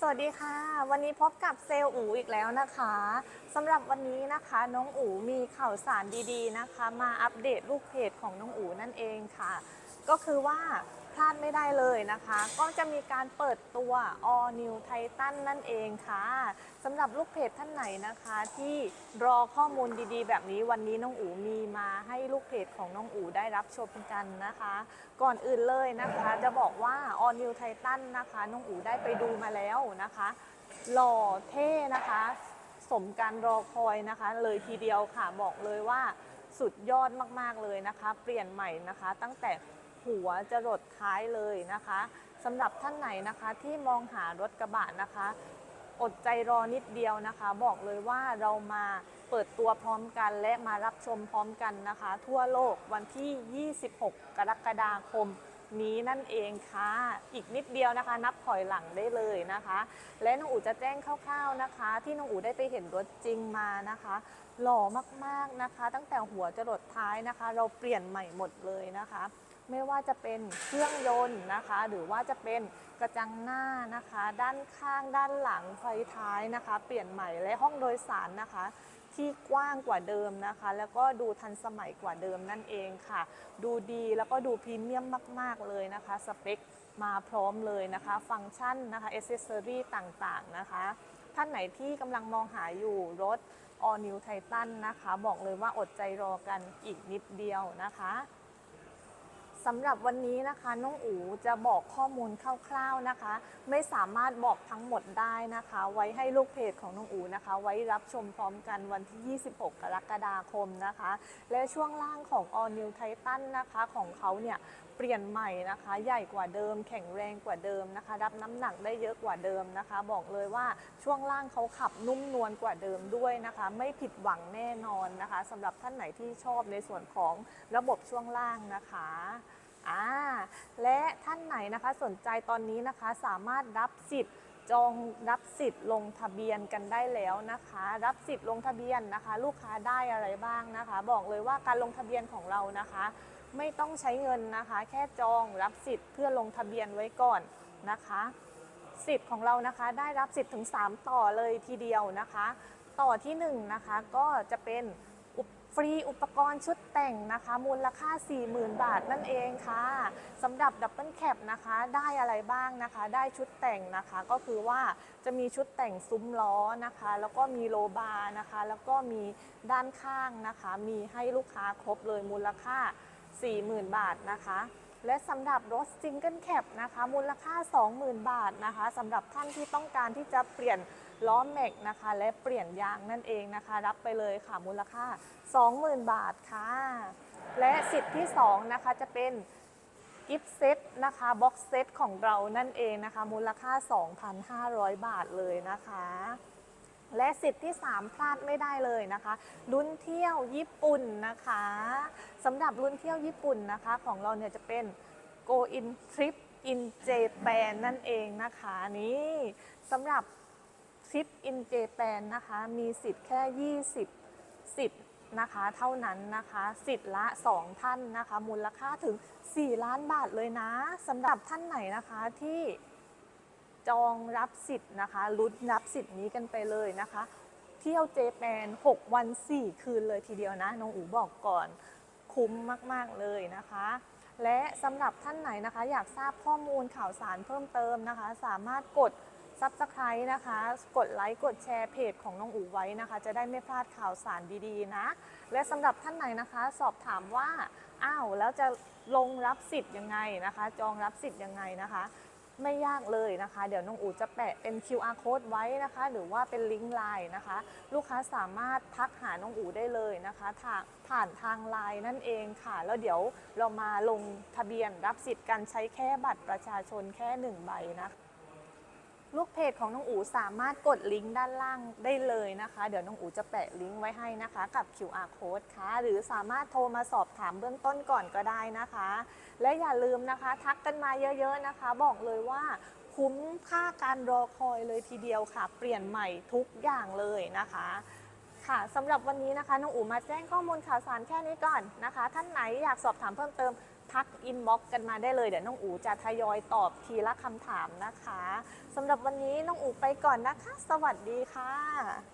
สวัสดีค่ะ วันนี้พบกับเซลล์อูอีกแล้วนะคะสำหรับวันนี้นะคะน้องอูมีข่าวสารดีๆนะคะ มาอัปเดตลูกเพจของน้องอูนั่นเองค่ะ ก็คือว่า พลาดไม่ได้เลยนะคะ ก็จะมีการเปิดตัว All New Titan นั่นเองค่ะสำหรับลูกเพจท่านไหนนะคะ ที่รอข้อมูลดีๆ แบบนี้วันนี้น้องอูมีมาให้ลูกเพจของน้องอูได้รับชมกันนะคะ ก่อนอื่นเลยนะคะ จะบอกว่า All New Titan นะคะน้องอูได้ไปดูมาแล้วนะคะหล่อเท่นะคะสมการรอคอยนะคะ เลยทีเดียวค่ะบอกเลยว่าสุดยอดมากๆเลยนะคะ เปลี่ยนใหม่นะคะ ตั้งแต่ หัวจะรดท้ายเลยนะคะสำหรับท่านไหนนะคะที่มองหารถกระบะนะคะ อดใจรอนิดเดียวนะคะ บอกเลยว่าเรามาเปิดตัวพร้อมกันและมารับชมพร้อมกันนะคะ ทั่วโลกวันที่ 26 กรกฎาคมนี้นั่นเองค่ะ อีกนิดเดียวนะคะ นับถอยหลังได้เลยนะคะ และน้องอู๋จะแจ้งคร่าวๆนะคะ ที่น้องอู๋ได้ไปเห็นรถจริงมานะคะ หล่อมากๆนะคะ ตั้งแต่หัวจรดท้ายนะคะ เราเปลี่ยนใหม่หมดเลยนะคะ ไม่ว่าจะเป็นเครื่องยนต์นะคะ หรือว่าจะเป็นกระจังหน้านะคะ ด้านข้างด้านหลังไฟท้ายนะคะ เปลี่ยนใหม่และห้องโดยสารนะคะ ที่กว้างกว่าเดิมนะคะ แล้วก็ดูทันสมัยกว่าเดิมนั่นเองค่ะ ดูดีแล้วก็ดูพรีเมียมมาก ๆ เลยนะคะ สเปคมาพร้อมเลยนะคะ ฟังก์ชันนะคะเอเซสซอรี่ต่างๆนะคะ ท่านไหนที่กำลังมองหาอยู่รถ All New Titan นะคะ บอกเลยว่าอดใจรอกันอีกนิดเดียวนะคะ สำหรับวันนี้นะคะน้องอูจะบอกข้อมูลคร่าวๆนะคะ ไม่สามารถบอกทั้งหมดได้นะคะ ไว้ให้ลูกเพจของน้องอูนะคะ ไว้รับชมพร้อมกันวันที่ 26 กรกฎาคมนะคะ และช่วงล่างของ All New Titan นะคะของเขาเนี่ยเปลี่ยนใหม่นะคะ ใหญ่กว่าเดิม แข็งแรงกว่าเดิมนะคะ รับน้ำหนักได้เยอะกว่าเดิมนะคะ บอกเลยว่าช่วงล่างเขาขับนุ่มนวลกว่าเดิมด้วยนะคะ ไม่ผิดหวังแน่นอนนะคะสำหรับท่านไหนที่ชอบในส่วนของระบบช่วงล่างนะคะ อ่าและท่านไหนนะคะสนใจตอนนี้นะคะสามารถรับสิทธิ์จองรับสิทธิ์ลงทะเบียนกันได้แล้วนะคะ รับสิทธิ์ลงทะเบียนนะคะ ลูกค้าได้อะไรบ้างนะคะ บอกเลยว่าการลงทะเบียนของเรานะคะ ไม่ต้องใช้เงินนะคะ แค่จองรับสิทธิ์เพื่อลงทะเบียนไว้ก่อนนะคะสิทธิ์ของเรานะคะได้รับสิทธิ์ถึง 3 ต่อเลยทีเดียวนะคะ ต่อที่1นะคะก็จะเป็น ฟรีอุปกรณ์ชุดแต่งนะคะ มูลค่า 40,000 บาทนั่นเองค่ะสำหรับดับเบิลแคปนะคะได้อะไรบ้างนะคะ ได้ชุดแต่งนะคะก็คือว่าจะมีชุดแต่งซุ้มล้อนะคะ แล้วก็มีโลบาร์นะคะ แล้วก็มีด้านข้างนะคะ มีให้ลูกค้าครบเลยมูลค่า 40,000 บาทนะคะ และสำหรับรถซิงเกิลแคปนะคะมูลค่า 20,000 บาทนะคะสำหรับท่านที่ต้องการที่จะเปลี่ยนล้อแม็กนะคะ และเปลี่ยนยางนั่นเองนะคะ รับไปเลยค่ะมูลค่า 20,000 บาทค่ะ และสิทธิ์ที่ 2 นะคะจะเป็นกิฟต์เซตนะคะบ็อกเซตของเรานั่นเองนะคะ มูลค่า 2,500 บาทเลยนะคะ และสิทธิ์ที่ 3 พลาดไม่ได้เลยนะคะลุ้นเที่ยวญี่ปุ่นนะคะสำหรับลุ้นเที่ยวญี่ปุ่นนะคะ ของเราเนี่ยจะเป็น Go in Trip in Japan นั่นเองนะคะนี่สำหรับ Trip in Japan นะคะมีสิทธิ์แค่ 20 สิทธิ์นะคะเท่านั้นนะคะสิทธิ์ละ 2 ท่านนะคะมูลค่าถึง 4 ล้านบาทเลยนะสำหรับท่านไหนนะคะที่ จองรับสิทธิ์นะคะลุ้นรับสิทธิ์นี้กันไปเลยนะคะ เที่ยวเจแปน 6 วัน 4 คืนเลยทีเดียวนะน้องอูบอกก่อนคุ้มมากๆเลยนะคะ และสำหรับท่านไหนนะคะ อยากทราบข้อมูลข่าวสารเพิ่มเติมนะคะ สามารถกด Subscribe นะคะ กดไลค์ กดแชร์เพจของน้องอูไว้นะคะ จะได้ไม่พลาดข่าวสารดีๆนะ และสำหรับท่านไหนนะคะ สอบถามว่า อ้าว แล้วจะลงรับสิทธิ์ยังไงนะคะ จองรับสิทธิ์ยังไงนะคะ ไม่ยากเลยนะคะ เดี๋ยวน้องอูจะแปะเป็น QR code ไว้นะคะ หรือว่าเป็นลิงก์ไลน์นะคะ ลูกค้าสามารถทักหาน้องอูได้เลยนะคะทางผ่านทางไลน์นั่นเองค่ะ แล้วเดี๋ยวเรามาลงทะเบียนรับสิทธิ์การใช้แค่บัตรประชาชนแค่หนึ่งใบนะคะ ลูกเพจของน้องอูสามารถกดลิงก์ด้านล่างได้เลยนะคะ เดี๋ยวน้องอูจะแปะลิงก์ไว้ให้นะคะ กับ QR code ค่ะ หรือสามารถโทรมาสอบถามเบื้องต้นก่อนก็ได้นะคะ และอย่าลืมนะคะ ทักกันมาเยอะๆนะคะ บอกเลยว่าคุ้มค่าการรอคอยเลยทีเดียวค่ะ เปลี่ยนใหม่ทุกอย่างเลยนะคะค่ะสำหรับวันนี้นะคะน้องอูมาแจ้งข้อมูลข่าวสารแค่นี้ก่อนนะคะ ท่านไหนอยากสอบถามเพิ่มเติม ทักอินบ็อกกันมาได้เลยเดี๋ยวน้องอูจะทยอยตอบทีละคำถามนะคะสำหรับวันนี้น้องอูไปก่อนนะคะ สวัสดีค่ะ